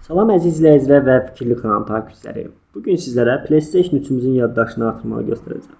Salam əziz izləyicilər və Fikirli kanal takipçiləri. Bu gün sizlərə PlayStation 3-ümüzün yaddaşını artırmağı göstərəcəm.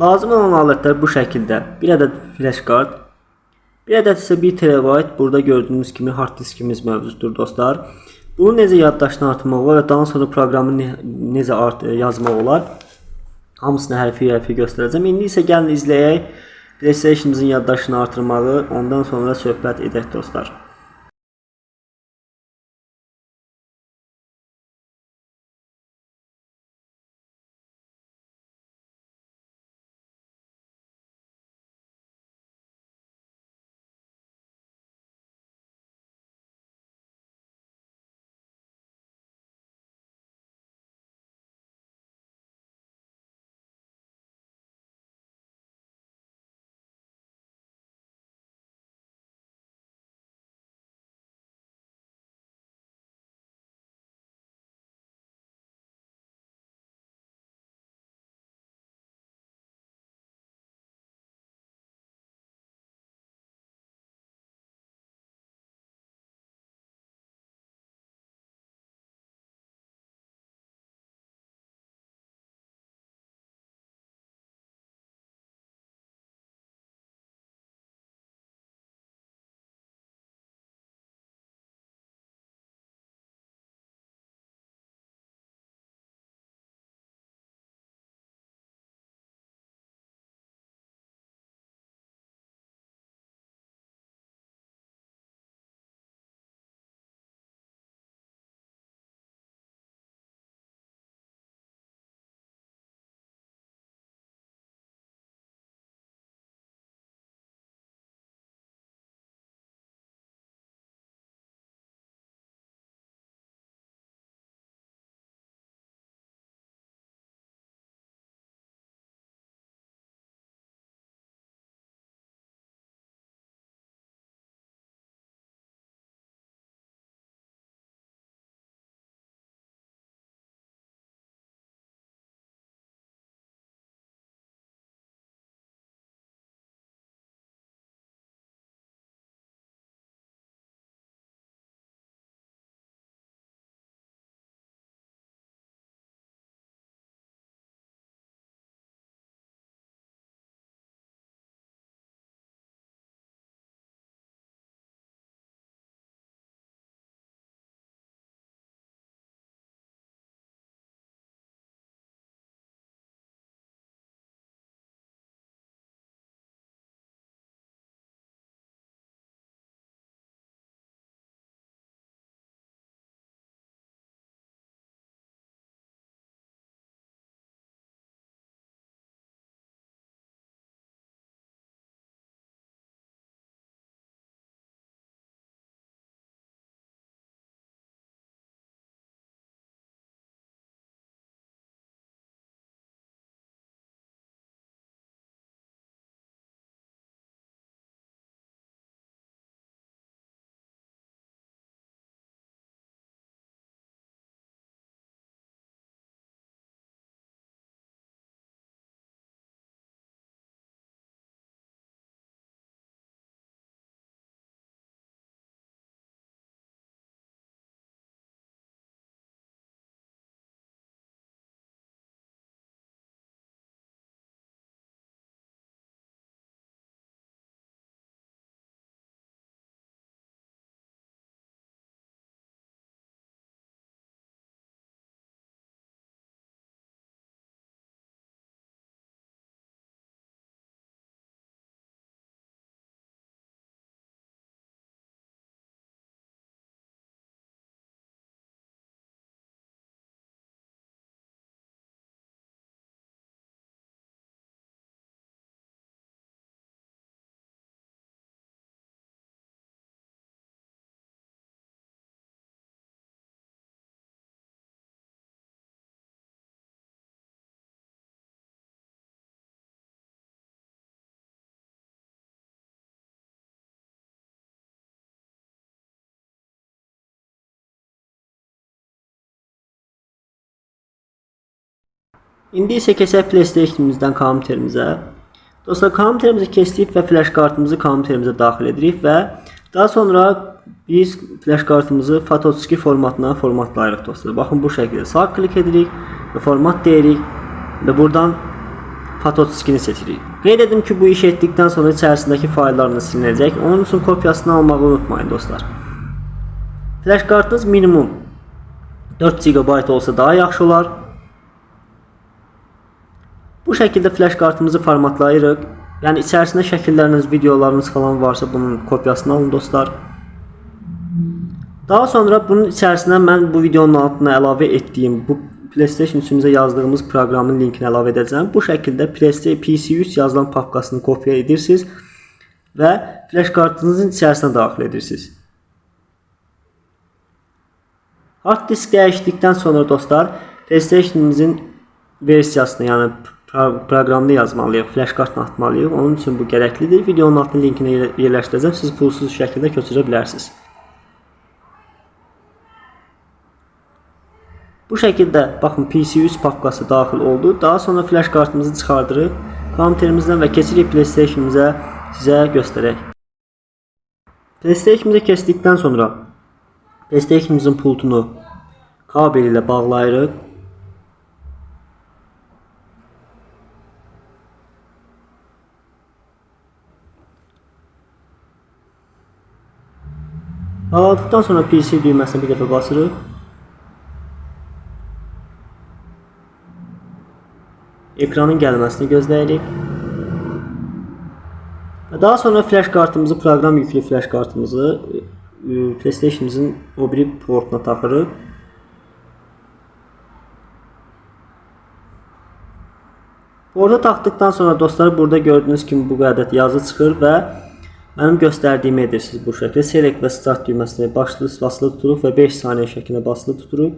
Lazım olan alətlər bu şəkildə. Bir ədəd flash kart, bir ədəd isə 1 TB burada gördüyünüz kimi hard diskimiz mövcuddur dostlar. Bunu necə yaddaşını artırmaq olar və daha sonra proqramı ne- necə art yazmaq olar? Hamısını hərfi-hərfi göstərəcəm. İndi isə gəlin izləyək PlayStation-ımızın yaddaşını artırmağı, ondan sonra söhbət edək dostlar. İndi isə keçək PlayStation-imizdən kompüterimizə. Dostlar, kompüterimizi keçdik və flash kartımızı kompüterimizə daxil edirik və daha sonra biz flash kartımızı FAT32 formatına formatlayırıq dostlar. Baxın bu şəkildə sağ klik edirik və format deyirik və buradan FAT32-ni seçirik. Qeyd edim ki, bu iş etdikdən sonra içərisindəki fayllarınız silinəcək. Onun üçün kopyasını almağı unutmayın dostlar. Flash kartınız minimum 4 GB olsa daha yaxşı olar. Bu şəkildə flash kartımızı formatlayırıq. Yəni içərisində şəkilləriniz, videolarınız falan varsa bunun kopyasını alın dostlar. Daha sonra bunun içərisinə mən bu videonun altına əlavə etdiyim bu PlayStation 3-ümüzə yazdığımız proqramın linkini əlavə edəcəm. Bu şəkildə PlayStation PC3 yazılan papkasını kopya edirsiniz və flash kartınızın içərisinə daxil edirsiniz. Hard disk dəyişdikdən sonra dostlar, PlayStation-imizin versiyasını, yəni pro- proqramını yazmalıyıq, flash kartını atmalıyıq. Onun üçün bu gərəklidir. Videonun altına linkini yer- yerləşdirəcəm. Siz pulsuz şəkildə köçürə bilərsiniz. Bu şəkildə baxın PC100 papkası daxil oldu. Daha sonra flash kartımızı çıxardırıq. Kompüterimizdən və keçirik PlayStation-imizə sizə göstərək. PlayStation-imizə keçdikdən sonra PlayStation-imizin pultunu kabel ilə bağlayırıq. Bağladıktan sonra PC düyməsini bir dəfə basırıq. Ekranın gəlməsini gözləyirik. Daha sonra flash kartımızı, proqram yüklü flash kartımızı e, PlayStation-imizin o biri portuna taxırıq. Orada taxdıqdan sonra dostlar burada gördüyünüz kimi bu ədəd yazı çıxır və mənim göstərdiyimi edirsiniz bu şəkildə. Select və start düyməsini başlı basılı tuturuq və 5 saniyə şəklində basılı tuturuq.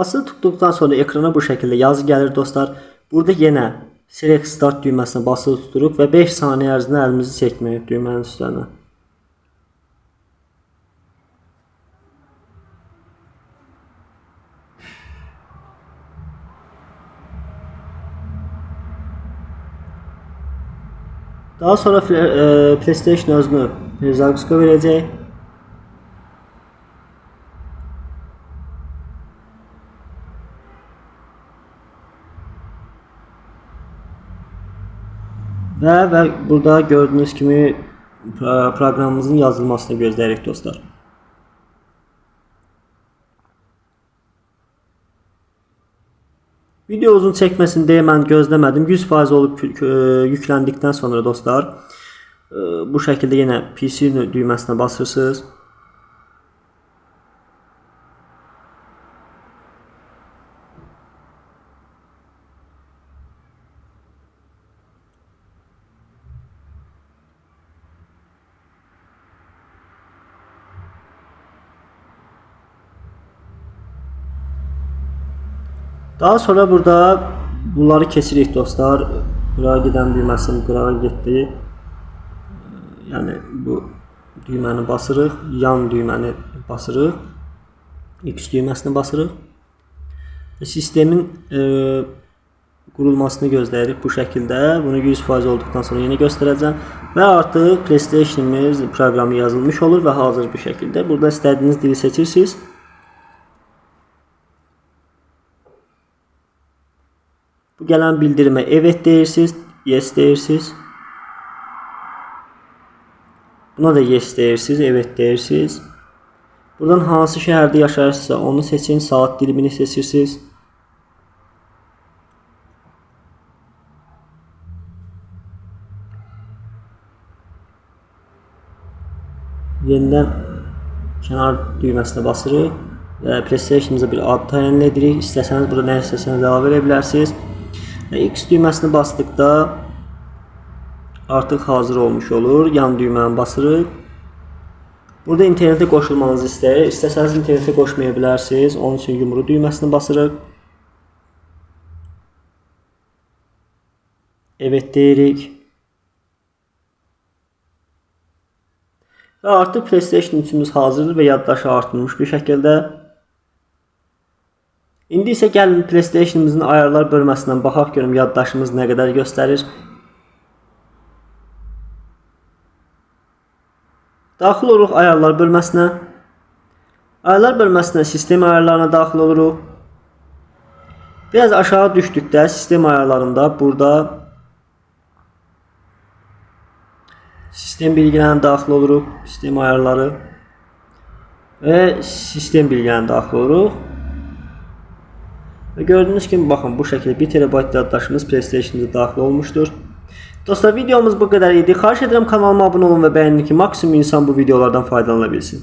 Basılı tutduqdan sonra ekrana bu şəkildə yazı gəlir dostlar. Burada yenə Select Start düyməsini basılı tuturuq və 5 saniyə ərzində əlimizi çəkməyik düymənin üstünə. Daha sonra e, PlayStation özünü Zaxxo verəcək. Və və burada gördüyünüz kimi pro- proqramımızın yazılmasını gözləyirik dostlar. Video uzun çəkməsin deyə mən gözləmədim. 100% olub yükləndikdən sonra dostlar e, bu şəkildə yenə PC düyməsinə basırsınız. Daha sonra burada bunları keçirik dostlar. Qırağa gedən düyməsini qırağa getdi. Yəni bu düyməni basırıq, yan düyməni basırıq. X düyməsini basırıq. Sistemin e, qurulmasını gözləyirik bu şəkildə. Bunu 100% olduqdan sonra yenə göstərəcəm və artıq PlayStation-imiz proqramı yazılmış olur və hazır bir şəkildə. Burada istədiyiniz dili seçirsiniz. Bu gələn bildirimə evet deyirsiniz, yes deyirsiniz. Buna da yes deyirsiniz, evet deyirsiniz. Buradan hansı şəhərdə yaşayırsınızsa onu seçin, saat dilimini seçirsiniz. Yenidən kənar düyməsinə basırıq və PlayStation-ımıza bir ad təyin edirik. İstəsəniz burada nə istəsəniz əlavə edə bilərsiniz. Və X düyməsini basdıqda artıq hazır olmuş olur. Yan düyməni basırıq. Burada internetə qoşulmanızı istəyir. İstəsəniz internetə qoşmaya bilərsiniz. Onun üçün yumru düyməsini basırıq. Evet deyirik. Və artıq PlayStation 3-ümüz hazırdır və yaddaşı artırılmış bir şəkildə. İndi isə gəlin PlayStation-ımızın ayarlar bölməsindən baxaq görüm yaddaşımız nə qədər göstərir. Daxil oluruq ayarlar bölməsinə. Ayarlar bölməsinə sistem ayarlarına daxil oluruq. Biraz aşağı düşdükdə sistem ayarlarında burada sistem bilgilərinə daxil oluruq. Sistem ayarları və sistem bilgilərinə daxil oluruq. Və gördüyünüz kimi baxın bu şəkildə 1 TB yaddaşımız PlayStation-a daxil olmuşdur. Dostlar videomuz bu qədər idi. Xahiş edirəm kanalıma abunə olun və bəyənin ki maksimum insan bu videolardan faydalana bilsin.